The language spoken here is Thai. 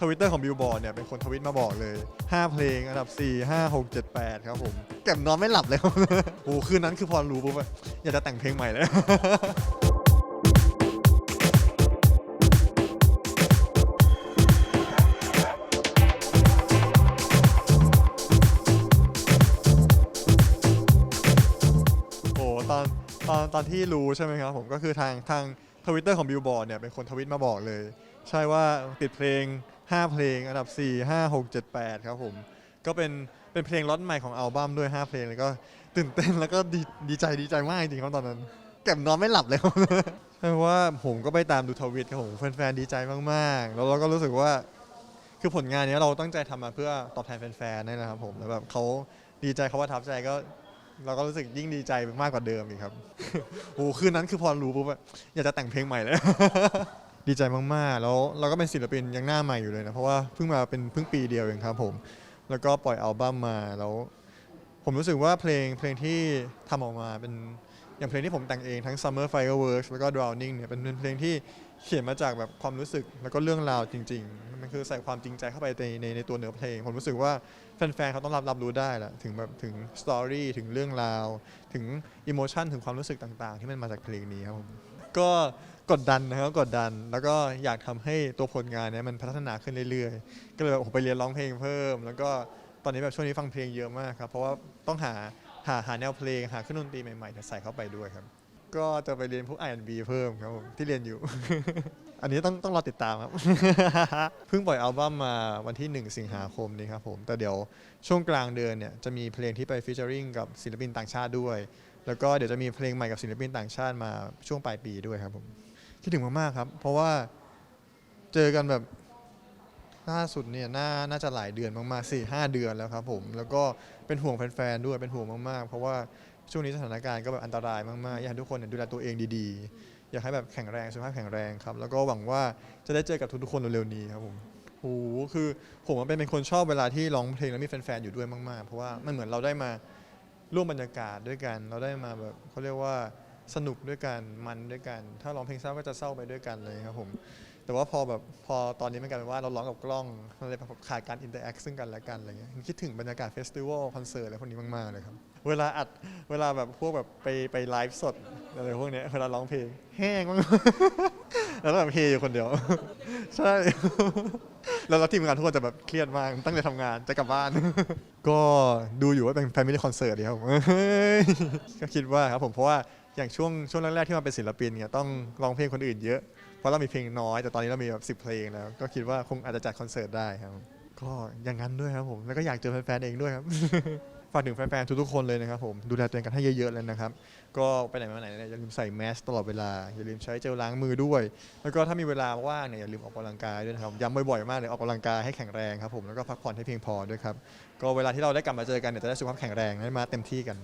ทวิตเตอร์ของบิลบอร์ดเนี่ยเป็นคนทวิตมาบอกเลย 5 เพลงอันดับ 4 5 6 7 8 ครับผมแก็บนอนไม่หลับเลยครับโอ้คืนนั้นคือพอรู้ปุ๊บอยากจะแต่งเพลงใหม่เลยโอ้ตอนตอนตอนที่รู้ใช่ไหมครับผมก็คือทางทาง ทวิตเตอร์ของบิลบอร์ดเนี่ยเป็นคนทวิตมาบอกเลย ใช่ว่าติดเพลง 5 เพลง อันดับ 4 5 6 7 8 ครับผม ก็เป็นเป็นเพลงล็อตใหม่ของอัลบั้มด้วย 5 เพลงแล้วก็ตื่นเต้นแล้วก็ดีดีใจดีใจมากจริงๆครับตอนนั้นแก็บนอนไม่หลับเลยครับใช่ว่าผมก็ไปตามดูทวิตครับผมแฟนๆดีใจมากๆ แล้วเราก็รู้สึกว่าคือผลงานนี้เราตั้งใจทำมาเพื่อตอบแทนแฟนๆนี่นะครับผมแล้วแบบเขาดีใจเขาประทับใจก็ เราก็รู้สึกยิ่งดีใจมากกว่าเดิมอีกครับ โอ้โหคืนนั้นคือพอรู้ปุ๊บอะอยากจะแต่งเพลงใหม่เลย ดีใจมากๆ แล้วเราก็เป็นศิลปินยังหน้าใหม่อยู่เลยนะ เพราะว่าเพิ่งมาเป็นเพิ่งปีเดียวเองครับผม แล้วก็ปล่อยอัลบั้มมาแล้ว ผมรู้สึกว่าเพลงเพลงที่ทำออกมาเป็นอย่างเพลงที่ผมแต่งเองทั้ง Summer Fireworks แล้วก็ Drowning เนี่ยเป็นเพลงที่ เขียนมาจากแบบความรู้สึกแล้วก็เรื่องราวจริง ๆ มันคือใส่ความจริงใจเข้าไปในในในตัวเนื้อเพลง ผมรู้สึกว่าแฟนๆเขาต้องรับรับรู้ได้แหละถึงแบบถึงสตอรี่ถึงเรื่องราว ถึงอิโมชันถึงความรู้สึกต่างๆ ที่มันมาจากเพลงนี้ครับผมก็กดดันนะครับกดดัน แล้วก็อยากทำให้ตัวผลงานเนี้ยมันพัฒนาขึ้นเรื่อยๆ ก็เลยแบบผมไปเรียนร้องเพลงเพิ่ม แล้วก็ตอนนี้แบบช่วงนี้ฟังเพลงเยอะมากครับเพราะว่าต้องหาหาหาแนวเพลงหาเครื่องดนตรีใหม่ๆใส่เข้าไปด้วยครับ ก็จะไปเรียนพวก R&B เพิ่มครับผมที่เรียนอยู่ อันนี้ต้องต้องรอติดตามครับ เพิ่งปล่อยอัลบั้มมาวันที่ 1 สิงหาคมนี้ครับผม แต่เดี๋ยวช่วงกลางเดือนเนี่ยจะมีเพลงที่ไปฟีเจอริงกับศิลปินต่างชาติด้วย แล้วก็เดี๋ยวจะมีเพลงใหม่กับศิลปินต่างชาติมาช่วงปลายปีด้วยครับผม คิดถึงมากๆครับ เพราะว่าเจอกันแบบ ล่าสุดเนี่ยน่าน่าจะหลายเดือนมากๆสี่ห้าเดือนแล้วครับผมแล้วก็เป็นห่วงแฟนๆด้วยเป็นห่วงมากๆ เพราะว่าช่วงนี้สถานการณ์ก็แบบอันตรายมากๆ อยากให้ทุกคนเนี่ยดูแลตัวเองดีๆ อยากให้แบบแข็งแรงสุขภาพแข็งแรงครับ แล้วก็หวังว่าจะได้เจอกับทุกๆคนเร็วๆนี้ครับผมโอ้โหคือผมอะเป็นเป็นคนชอบเวลาที่ร้องเพลงแล้วมีแฟนๆอยู่ด้วยมากๆ เพราะว่ามันเหมือนเราได้มาร่วมบรรยากาศด้วยกัน เราได้มาแบบเขาเรียกว่าสนุกด้วยกันมันด้วยกัน ถ้าร้องเพลงเศร้าก็จะเศร้าไปด้วยกันเลยครับผม แต่ว่าพอแบบพอตอนนี้มันกลายเป็นว่าเราร้องกับกล้องมันเลยแบบขาดการอินเตอร์แอคซึ่งกันและกันอะไรเงี้ยคิดถึงบรรยากาศเฟสติวัลคอนเสิร์ตอะไรพวกนี้มาก ๆ เลยครับ เวลาอัดเวลาแบบพวกแบบไปไปไลฟ์สดอะไรพวกเนี้ยเวลาร้องเพลงแห้งมาก แล้วแบบเฮอยู่คนเดียว ใช่ แล้วเราทีมงานทุกคนจะแบบเครียดมากตั้งใจทำงานจะกลับบ้าน ก็ดูอยู่ว่าเป็นแฟมิลี่คอนเสิร์ตดีครับก็คิดว่าครับผมเพราะว่าอย่างช่วงช่วงแรกๆที่มาเป็นศิลปินเนี่ยต้องร้องเพลงคนอื่นเยอะ เพราะเรามีเพลงน้อย แต่ตอนนี้เรามีแบบสิเพลงแล้ว ก็คิดว่าคงอาจจะจัดคอนเสิร์ตได้ครับ ก็อย่างนั้นด้วยครับผม แล้วก็อยากเจอแฟนๆเองด้วยครับ ฝากถึงแฟนๆทุกๆคนเลยนะครับผม ดูแลตัวเองกันให้เยอะๆเลยนะครับ ก็ไปไหนมาไหนเนี่ยอย่าลืมใส่แมสตลอดเวลา อย่าลืมใช้เจลล้างมือด้วย แล้วก็ถ้ามีเวลาว่างเนี่ยอย่าลืมออกกำลังกายด้วยนะครับ ย้ำบ่อยๆมากเลยออกกำลังกายให้แข็งแรงครับผม แล้วก็พักผ่อนให้เพียงพอด้วยครับ ก็เวลาที่เราได้กลับมาเจอกันเนี่ยจะได้สุขภาพแข็งแรงได้มาเต็มที่กัน